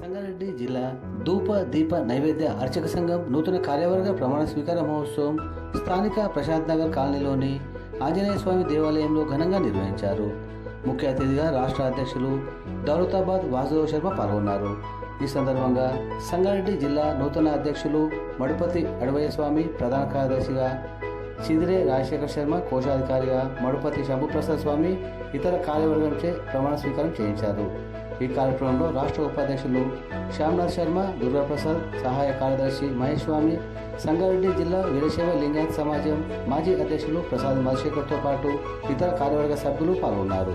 సంగారెడ్డి జిల్లా ధూప దీప నైవేద్య అర్చక సంఘం నూతన కార్యవర్గ ప్రమాణ స్వీకార మహోత్సవం స్థానిక ప్రశాంత్ నగర్ కాలనీలోని ఆంజనేయ స్వామి దేవాలయంలో ఘనంగా నిర్వహించారు. ముఖ్య అతిథిగా రాష్ట్ర అధ్యక్షులు దౌలతాబాద్ వాసుదేవ శర్మ పాల్గొన్నారు. ఈ సందర్భంగా సంగారెడ్డి జిల్లా నూతన అధ్యక్షులు మడుపతి అడవయ్య స్వామి ప్రధాన కార్యదర్శిగా సిదిరే రాజశేఖర్ శర్మ కోశాధికారిగా మడుపతి శంభుప్రసాద్ స్వామి ఇతర కార్యవర్గంచే ప్రమాణ స్వీకారం చేయించారు. ఈ కార్యక్రమంలో రాష్ట్ర ఉపాధ్యక్షులు శ్యామ్నాథ్ శర్మ దుర్గాప్రసాద్ సహాయ కార్యదర్శి మహేష్ స్వామి సంగారెడ్డి జిల్లా వీరశైవ లింగాయత్ సమాజం మాజీ అధ్యక్షులు ప్రసాద్ మధుశేఖర్తో పాటు ఇతర కార్యవర్గ సభ్యులు పాల్గొన్నారు.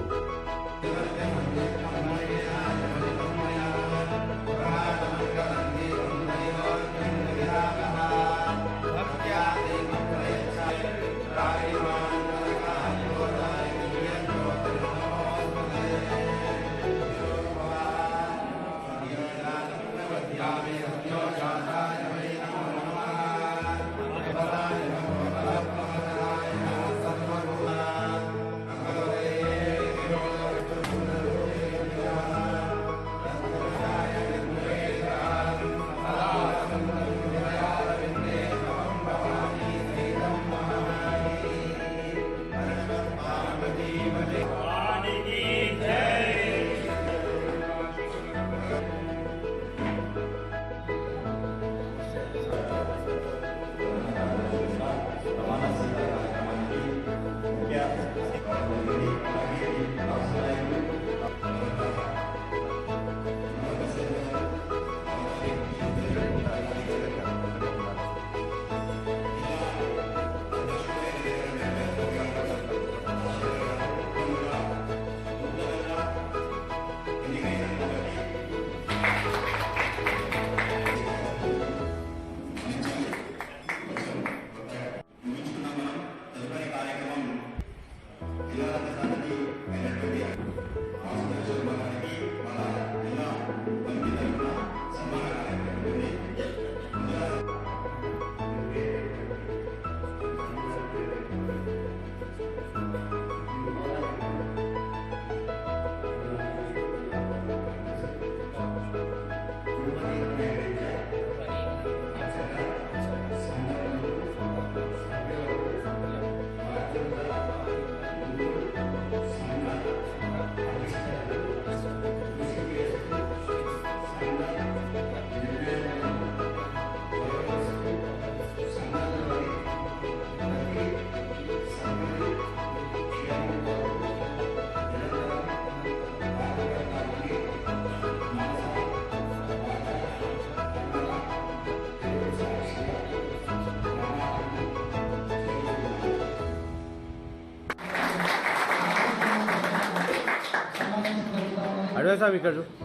ऐसा भी कर दो।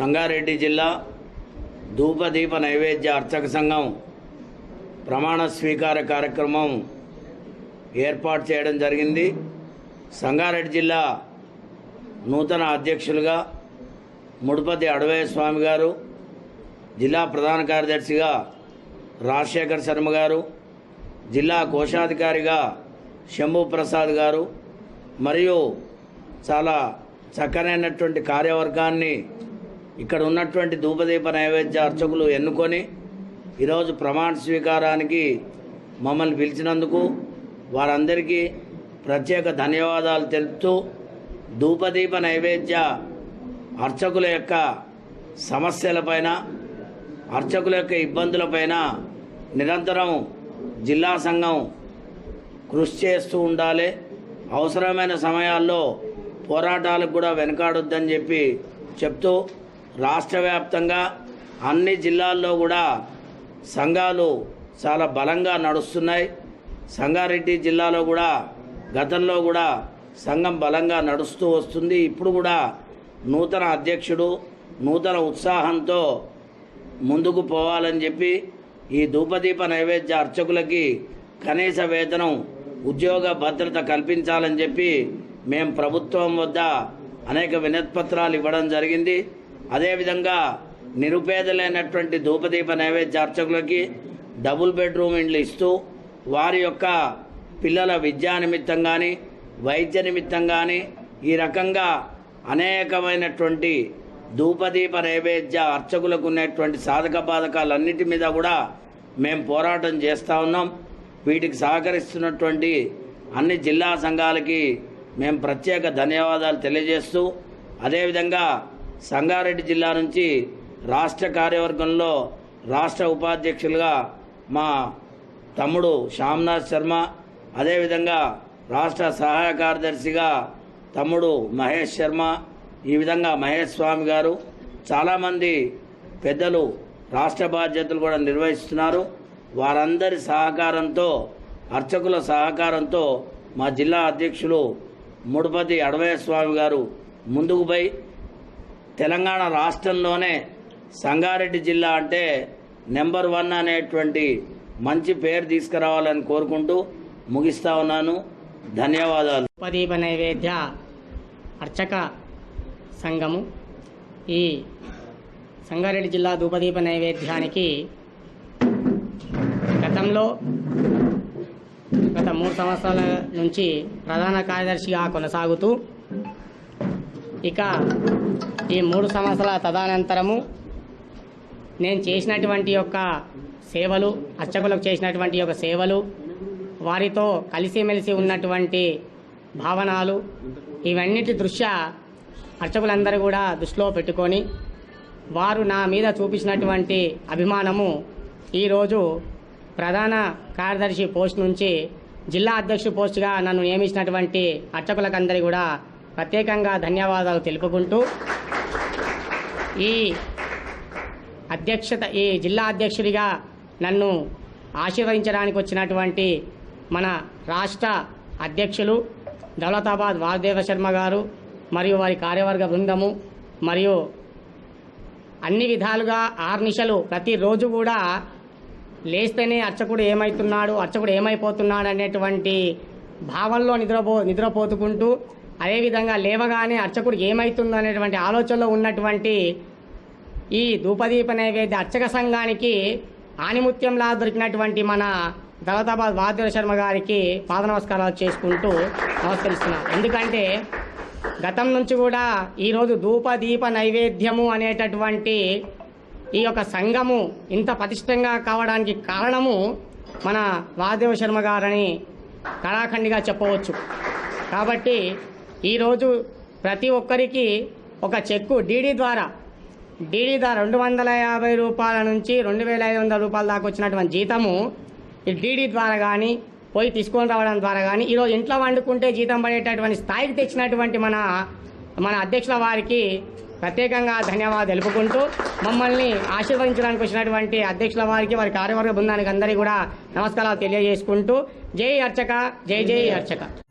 సంగారెడ్డి జిల్లా ధూపదీప నైవేద్య అర్చక సంఘం ప్రమాణ స్వీకార కార్యక్రమం ఏర్పాటు చేయడం జరిగింది. సంగారెడ్డి జిల్లా నూతన అధ్యక్షులుగా ముడుపతి అడవయ్య స్వామి గారు జిల్లా ప్రధాన కార్యదర్శిగా రాజశేఖర్ శర్మ గారు జిల్లా కోశాధికారిగా శంభు ప్రసాద్ గారు మరియు చాలా చక్కనైనటువంటి కార్యవర్గాన్ని ఇక్కడ ఉన్నటువంటి ధూపదీప నైవేద్య అర్చకులు ఎన్నుకొని ఈరోజు ప్రమాణ స్వీకారానికి మమ్మల్ని పిలిచినందుకు వారందరికీ ప్రత్యేక ధన్యవాదాలు తెలుపుతూ ధూపదీప నైవేద్య అర్చకుల యొక్క సమస్యలపైన అర్చకుల యొక్క ఇబ్బందులపైన నిరంతరం జిల్లా సంఘం కృషి చేస్తూ ఉండాలి. అవసరమైన సమయాల్లో పోరాటాలకు కూడా వెనకాడొద్దని చెప్పి చెప్తూ రాష్ట్ర వ్యాప్తంగా అన్ని జిల్లాల్లో కూడా సంఘాలు చాలా బలంగా నడుస్తున్నాయి. సంగారెడ్డి జిల్లాలో కూడా గతంలో కూడా సంఘం బలంగా నడుస్తూ వస్తుంది. ఇప్పుడు కూడా నూతన అధ్యక్షుడు నూతన ఉత్సాహంతో ముందుకు పోవాలని చెప్పి ఈ ధూపదీప నైవేద్య అర్చకులకి కనీస వేతనం ఉద్యోగ భద్రత కల్పించాలని చెప్పి మేము ప్రభుత్వం వద్ద అనేక వినతిపత్రాలు ఇవ్వడం జరిగింది. అదేవిధంగా నిరుపేదలైనటువంటి ధూపదీప నైవేద్య అర్చకులకి డబుల్ బెడ్రూమ్ ఇండ్లు ఇస్తూ వారి యొక్క పిల్లల విద్యా నిమిత్తం కానీ వైద్య నిమిత్తం కానీ ఈ రకంగా అనేకమైనటువంటి ధూపదీప నైవేద్య అర్చకులకు ఉన్నటువంటి సాధక బాధకాలన్నిటి మీద కూడా మేము పోరాటం చేస్తూ ఉన్నాం. వీటికి సహకరిస్తున్నటువంటి అన్ని జిల్లా సంఘాలకి మేము ప్రత్యేక ధన్యవాదాలు తెలియజేస్తూ అదేవిధంగా సంగారెడ్డి జిల్లా నుంచి రాష్ట్ర కార్యవర్గంలో రాష్ట్ర ఉపాధ్యక్షులుగా మా తమ్ముడు శ్యామ్నాథ్ శర్మ అదేవిధంగా రాష్ట్ర సహాయ కార్యదర్శిగా తమ్ముడు మహేష్ శర్మ ఈ విధంగా మహేష్ స్వామి గారు చాలామంది పెద్దలు రాష్ట్ర బాధ్యతలు కూడా నిర్వహిస్తున్నారు. వారందరి సహకారంతో అర్చకుల సహకారంతో మా జిల్లా అధ్యక్షులు ముడుపతి అడవయ్య స్వామి గారు ముందుకు పోయి తెలంగాణ రాష్ట్రంలోనే సంగారెడ్డి జిల్లా అంటే నెంబర్ వన్ అనేటువంటి మంచి పేరు తీసుకురావాలని కోరుకుంటూ ముగిస్తా ఉన్నాను. ధన్యవాదాలు. ఉపదీప నైవేద్య అర్చక సంఘము ఈ సంగారెడ్డి జిల్లా ధూపదీప నైవేద్యానికి గతంలో గత మూడు సంవత్సరాల నుంచి ప్రధాన కార్యదర్శిగా కొనసాగుతూ ఇక ఈ మూడు సంవత్సరాల తదనంతరము నేను చేసినటువంటి యొక్క సేవలు అర్చకులకు చేసినటువంటి యొక్క సేవలు వారితో కలిసిమెలిసి ఉన్నటువంటి భావనలు ఇవన్నిటి దృష్ట్యా అర్చకులందరూ కూడా దృష్టిలో పెట్టుకొని వారు నా మీద చూపించినటువంటి అభిమానము ఈరోజు ప్రధాన కార్యదర్శి పోస్ట్ నుంచి జిల్లా అధ్యక్షుడు పోస్టుగా నన్ను నియమించినటువంటి అర్చకులకందరి కూడా ప్రత్యేకంగా ధన్యవాదాలు తెలుపుకుంటూ ఈ అధ్యక్షత ఈ జిల్లా అధ్యక్షుడిగా నన్ను ఆశీర్వదించడానికి వచ్చినటువంటి మన రాష్ట్ర అధ్యక్షులు దౌలతాబాద్ వాసుదేవ శర్మ గారు మరియు వారి కార్యవర్గ బృందము మరియు అన్ని విధాలుగా ఆర్నిశలు ప్రతిరోజు కూడా లేస్తేనే అర్చకుడు ఏమవుతున్నాడు అర్చకుడు ఏమైపోతున్నాడు అనేటువంటి భావంలో నిద్రపో నిద్రపోతుకుంటూ అదేవిధంగా లేవగానే అర్చకుడు ఏమవుతుందో అనేటువంటి ఆలోచనలో ఉన్నటువంటి ఈ ధూపదీప నైవేద్య అర్చక సంఘానికి ఆనిముత్యంలా దొరికినటువంటి మన దళతాబాద్ వాద్యుల శర్మ గారికి పాద నమస్కారాలు చేసుకుంటూ నమస్కరిస్తున్నాం. ఎందుకంటే గతం నుంచి కూడా ఈరోజు ధూప దీప నైవేద్యము అనేటటువంటి ఈ యొక్క సంఘము ఇంత పటిష్టంగా కావడానికి కారణము మన వాదేవ శర్మ గారని కళాఖండిగా చెప్పవచ్చు. కాబట్టి ఈరోజు ప్రతి ఒక్కరికి ఒక చెక్కు డీడీ ద్వారా. డీడీ ద్వారా రెండు వందల యాభై రూపాయల నుంచి రెండు వేల ఐదు వందల రూపాయల దాకా వచ్చినటువంటి జీతము ఈ డీడీ ద్వారా కానీ పోయి తీసుకొని రావడం ద్వారా కానీ ఈరోజు ఇంట్లో వండుకుంటే జీతం పడేటటువంటి స్థాయికి తెచ్చినటువంటి మన మన అధ్యక్షుల వారికి ప్రత్యేకంగా ధన్యవాదాలు తెలుపుకుంటూ మమ్మల్ని ఆశీర్వదించడానికి వచ్చినటువంటి అధ్యక్షుల వారికి వారి కార్యవర్గ బృందానికి అందరికీ కూడా నమస్కారాలు తెలియజేసుకుంటూ జై అర్చక జై జై అర్చక.